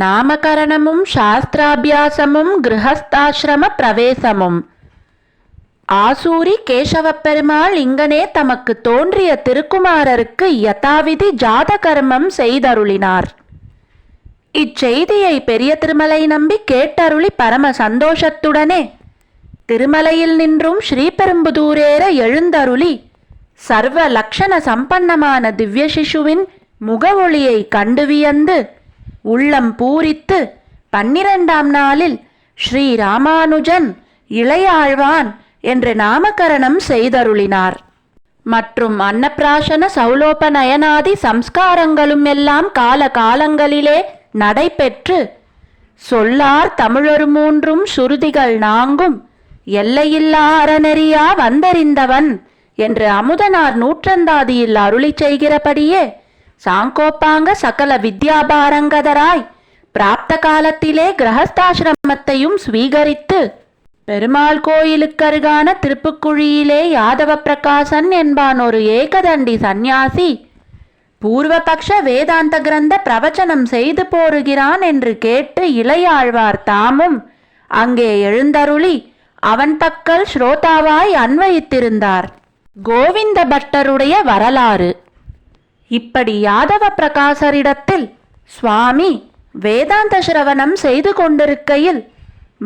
நாமகரணமும் சாஸ்திராபியாசமும் கிரகஸ்தாசிரம பிரவேசமும். ஆசூரி கேசவப்பெருமாள் இங்கனே தமக்கு தோன்றிய திருக்குமாரருக்கு யதாவிதி ஜாத கர்மம் செய்தருளினார். இச்செய்தியை பெரிய திருமலை நம்பி கேட்டருளி பரம சந்தோஷத்துடனே திருமலையில் நின்றும் ஸ்ரீபெரும்புதூரேற எழுந்தருளி சர்வ லக்ஷண சம்பன்னமான திவ்ய சிசுவின் முகவொளியை கண்டு வியந்து உள்ளம் பூரித்து பன்னிரண்டாம் நாளில் ஸ்ரீ ராமானுஜன் இளையாழ்வான் என்று நாமகரணம் செய்தருளினார். மற்றும் அன்னப்பிராசன சௌலோபநயனாதி சம்ஸ்காரங்களும் எல்லாம் கால காலங்களிலே நடைபெற்று சொல்லார் தமிழொரு மூன்றும் சுருதிகள் நாங்கும். எல்லையில்லா அறநெறியா வந்தறிந்தவன் என்று அமுதனார் நூற்றந்தாதியில் அருளி செய்கிறபடியே சாங்கோப்பாங்க சகல வித்யாபாரங்கதராய் பிராப்த காலத்திலே கிரகஸ்தாசிரமத்தையும் ஸ்வீகரித்து பெருமாள் கோயிலுக்கருகான திருப்புக்குழியிலே யாதவ பிரகாசன் என்பான் ஒரு ஏகதண்டி சந்நியாசி பூர்வபக்ஷ வேதாந்த கிரந்த பிரவச்சனம் செய்து போருகிறான் என்று கேட்டு இளையாழ்வார் தாமும் அங்கே எழுந்தருளி அவன் பக்கல் ஸ்ரோதாவாய் அன்வயித்திருந்தார். கோவிந்த பட்டருடைய வரலாறு இப்படி யாதவ பிரகாசரிடத்தில் சுவாமி வேதாந்த சிரவணம் செய்து கொண்டிருக்கையில்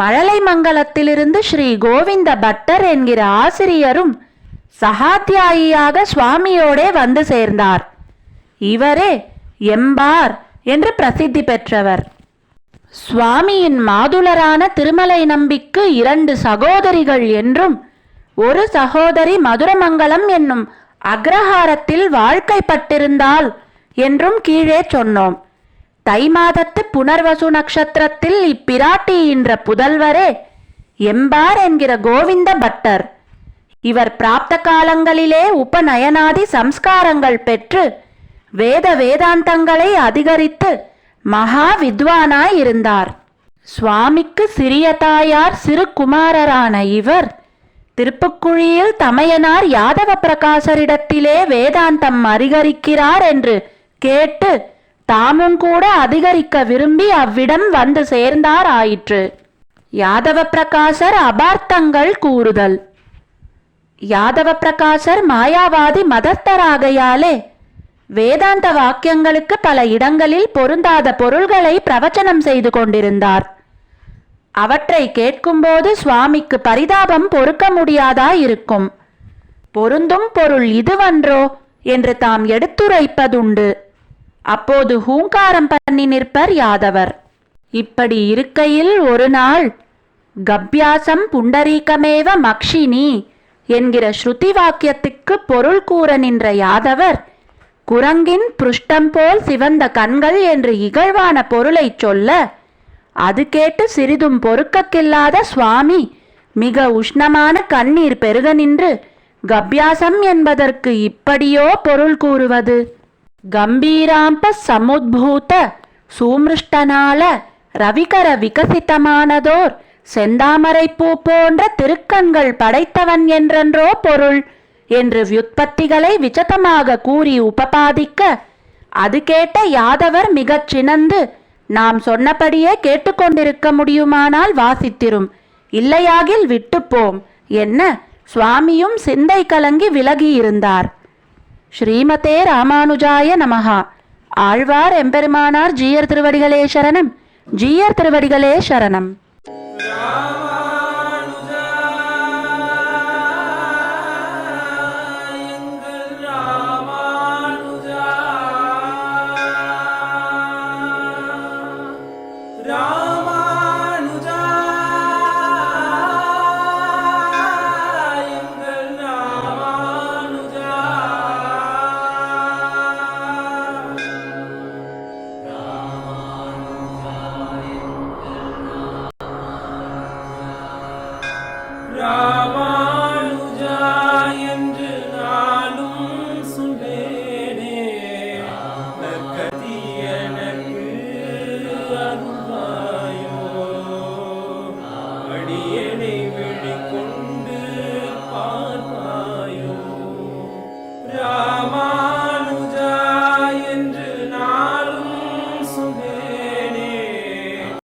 மழலை மங்கலத்திலிருந்து ஸ்ரீ கோவிந்த பட்டர் என்கிற ஆசிரியரும் சகாத்தியாயியாக சுவாமியோடே வந்து சேர்ந்தார். இவரே எம்பார் என்று பிரசித்தி பெற்றவர். சுவாமியின் மாதுளரான திருமலை நம்பிக்கு இரண்டு சகோதரிகள் என்றும் ஒரு சகோதரி மதுரமங்கலம் என்னும் அக்ரஹாரத்தில் வாழ்க்கைப்பட்டிருந்தாள் என்றும் கீழே சொன்னோம். தை மாதத்து புனர்வசு நட்சத்திரத்தில் இப்பிராட்டி என்ற புதல்வரே எம்பார் என்கிற கோவிந்த பட்டர். இவர் பிராப்த காலங்களிலே உபநயனாதி சம்ஸ்காரங்கள் பெற்று வேத வேதாந்தங்களை அதிகரித்து மகா வித்வானாய் இருந்தார். சுவாமிக்கு சிறிய தாயார் சிறு குமாரரான இவர் திருப்புக்குழியில் தமையனார் யாதவ பிரகாசரிடத்திலே வேதாந்தம் அதிகரிக்கிறார் என்று கேட்டு தாமும் கூட அதிகரிக்க விரும்பி அவ்விடம் வந்து சேர்ந்தார் ஆயிற்று யாதவ பிரகாசர் அபார்த்தங்கள் கூறுதல். யாதவ பிரகாசர் மாயாவாதி மதத்தராகையாலே வேதாந்த வாக்கியங்களுக்கு பல இடங்களில் பொருந்தாத பொருள்களை பிரவச்சனம் செய்து கொண்டிருந்தார். அவற்றை கேட்கும்போது சுவாமிக்கு பரிதாபம் பொறுக்க முடியாதா இருக்கும் பொருந்தும் பொருள் இதுவன்றோ என்று தாம் எடுத்துரைப்பதுண்டு. அப்போது ஹூங்காரம் பண்ணி நிற்பர் யாதவர். இப்படி இருக்கையில் ஒரு நாள் கப்யாசம் புண்டரீகமேவ மக்ஷினி என்கிற ஸ்ருதி வாக்கியத்துக்கு பொருள் கூற நின்ற யாதவர் குரங்கின் புருஷ்டம் போல் சிவந்த கண்கள் என்று இகழ்வான பொருளைச் சொல்ல அது கேட்டு சிறிதும் பொறுக்கக்கில்லாத சுவாமி மிக உஷ்ணமான கண்ணீர் பெருக நின்று கப்யாசம் என்பதற்கு இப்படியோ பொருள் கூறுவது? கம்பீராம்ப சமுத்பூத சூமிருஷ்டனால ரவிகர விகசித்தமானதோர் செந்தாமரை பூ போன்ற திருக்கண்கள் படைத்தவன் என்றென்றோ பொருள்? என்று வியுற்பத்திகளை விசதமாக கூறி உபபாதிக்க அது கேட்ட யாதவர் மிகச் சினந்து நாம் சொன்னபடியே கேட்டுக்கொண்டிருக்க முடியுமானால் வாசித்திரும். இல்லையாகில் விட்டுப்போம். என்ன? சுவாமியும் சிந்தை கலங்கி விலகியிருந்தார். ஸ்ரீமதே ராமானுஜாய நமகா ஆழ்வார் எம்பெருமானார் ஜீயர் திருவடிகளே சரணம். ஜீயர் திருவடிகளே சரணம்.